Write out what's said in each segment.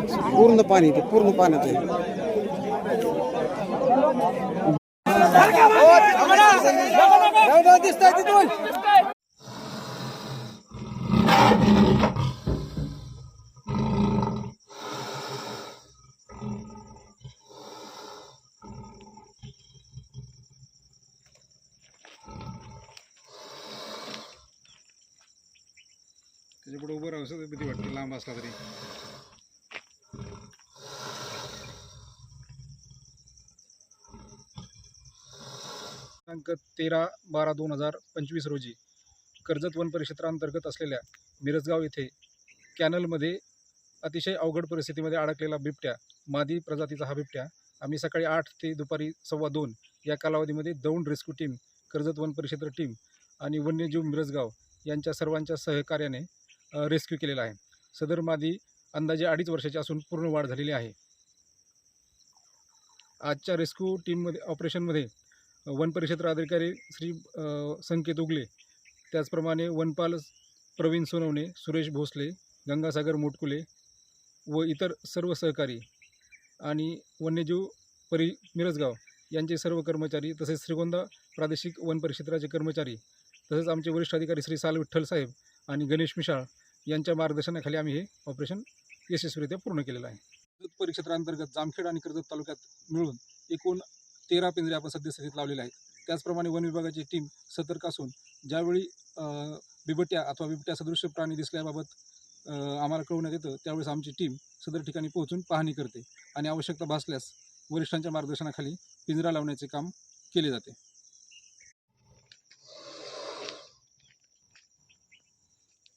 पूर्ण पाणी ते पूर्ण पाण्यात आहे. त्याच्या पुढे उभं राहू भीती वाटते लांब असला तरी. दिनांक तेरा बारा दोन हजार पंचवीस रोजी कर्जत वन परिक्षेत्रांतर्गत असलेल्या मिरजगाव येथे कॅनलमध्ये अतिशय अवघड परिस्थितीमध्ये अडकलेला बिबट्या मादी प्रजातीचा हा बिबट्या आम्ही सकाळी आठ ते दुपारी सव्वा दोन या कालावधीमध्ये दौंड रेस्क्यू टीम कर्जत वन परिक्षेत्र टीम आणि वन्यजीव मिरजगाव यांच्या सर्वांच्या सहकार्याने रेस्क्यू केलेला आहे. सदर मादी अंदाजे अडीच वर्षाची असून पूर्ण वाढ झालेली आहे. आजच्या रेस्क्यू टीममध्ये ऑपरेशनमध्ये वन परिक्षेत्र अधिकारी श्री संकेत उगले. त्याचप्रमाणे वनपाल प्रवीण सोनवणे सुरेश भोसले गंगासागर मोटकुले व इतर सर्व सहकारी आणि वन्यजीव परि मिरजगाव यांचे सर्व कर्मचारी तसेच श्रीगोंदा प्रादेशिक वन परिक्षेत्राचे कर्मचारी तसेच आमचे वरिष्ठ अधिकारी श्री साल विठ्ठल साहेब आणि गणेश मिशाळ यांच्या मार्गदर्शनाखाली आम्ही हे ऑपरेशन यशस्वीरित्या पूर्ण केलेलं आहे. परिक्षेत्रांतर्गत जामखेड आणि कर्जत तालुक्यात मिळून एकूण तेरा पिंजरे आपण सद्यस्थितीत लावलेले आहेत. त्याचप्रमाणे वन विभागाची टीम सतर्क असून ज्यावेळी बिबट्या अथवा बिबट्या सदृश्य प्राणी दिसल्याबाबत आम्हाला कळवण्यात येतं त्यावेळेस आमची टीम सदर ठिकाणी पोहोचून पाहणी करते आणि आवश्यकता भासल्यास वरिष्ठांच्या मार्गदर्शनाखाली पिंजरा लावण्याचे काम केले जाते.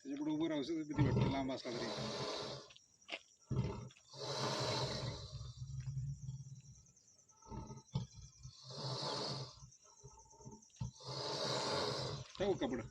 त्याच्या उभं राहू भीती वाटते? लांब असला तरी. Tengo cámara.